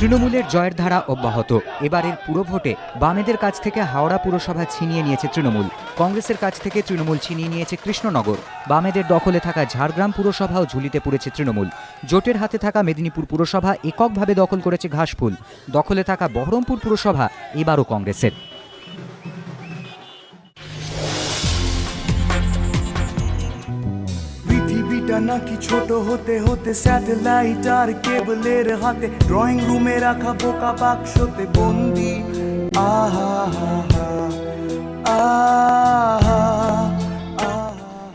তৃণমূলের জয়ের ধারা অব্যাহত। এবারের পুরো ভোটে বামেদের কাছ থেকে হাওড়া পুরসভা ছিনিয়ে নিয়েছে তৃণমূল। কংগ্রেসের কাছ থেকে তৃণমূল ছিনিয়ে নিয়েছে কৃষ্ণনগর। বামেদের দখলে থাকা ঝাড়গ্রাম পুরসভাও ঝুলিতে পড়েছে তৃণমূল। জোটের হাতে থাকা মেদিনীপুর পুরসভা এককভাবে দখল করেছে ঘাসফুল। দখলে থাকা বহরমপুর পুরসভা এবারও কংগ্রেসের। নাকি ছোট হতে হতে স্যাটেলাইট আর কেবলের হাতে ড্রয়িং রুমে রাখা বোকা বাক্সতে বন্দি। আহা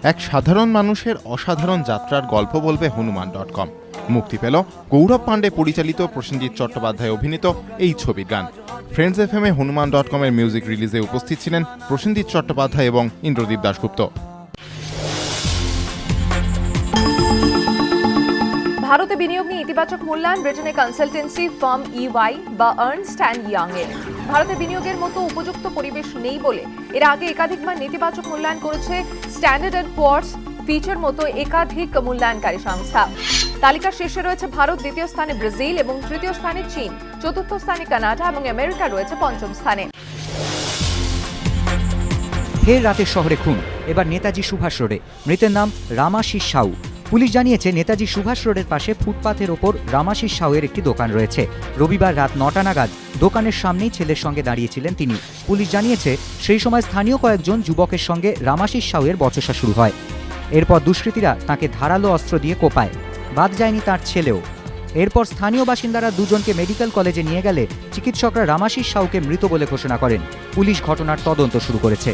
এক সাধারণ মানুষের অসাধারণ যাত্রার গল্প বলবে হনুমান ডট কম। মুক্তি পেল গৌরব পাণ্ডে পরিচালিত প্রসেনজিৎ চট্টোপাধ্যায় অভিনীত এই ছবির গান। ফ্রেন্ডস এফ এম এ হনুমান ডট কমের মিউজিক রিলিজে উপস্থিত ছিলেন প্রসেনজিৎ চট্টোপাধ্যায় এবং ইন্দ্রদীপ দাশগুপ্ত। ভারতে বিনিয়োগ নিয়ে ইতিবাচক মূল্যায়ন, ব্রিটেনের কনসালটেন্সি ফার্ম ইওয়াই বা আর্নস্ট অ্যান্ড ইয়াং এর। ভারতে বিনিয়োগের মতো উপযুক্ত পরিবেশ নেই বলে এর আগে একাধিকবার নেতিবাচক মূল্যায়ন করেছে স্ট্যান্ডার্ড অ্যান্ড পোয়ার্স ফিচার মতো একাধিক মূল্যায়নকারী সংস্থা। তালিকার শীর্ষে রয়েছে ভারত, দ্বিতীয় স্থানে ব্রাজিল এবং তৃতীয় স্থানে চীন, চতুর্থ স্থানে কানাডা এবং আমেরিকা রয়েছে পঞ্চম স্থানে। ফের রাতের শহরে খুন। এবার নেতাজি সুভাষ রোডে। মৃতের নাম রামাশিস সাউ। পুলিশ জানিয়েছে, নেতাজি সুভাষ রোডের পাশে ফুটপাথের ওপর রামাশিস সাউয়ের একটি দোকান রয়েছে। রবিবার রাত নটা নাগাদ দোকানের সামনেই ছেলের সঙ্গে দাঁড়িয়েছিলেন তিনি। পুলিশ জানিয়েছে, সেই সময় স্থানীয় কয়েকজন যুবকের সঙ্গে রামাশিস সাউয়ের বচসা শুরু হয়। এরপর দুষ্কৃতীরা তাকে ধারালো অস্ত্র দিয়ে কোপায়। বাদ যায়নি তার ছেলেও। এরপর স্থানীয় বাসিন্দারা দুজনকে মেডিকেল কলেজে নিয়ে গেলে চিকিৎসকরা রামাশিস সাউকে মৃত বলে ঘোষণা করেন। পুলিশ ঘটনার তদন্ত শুরু করেছে।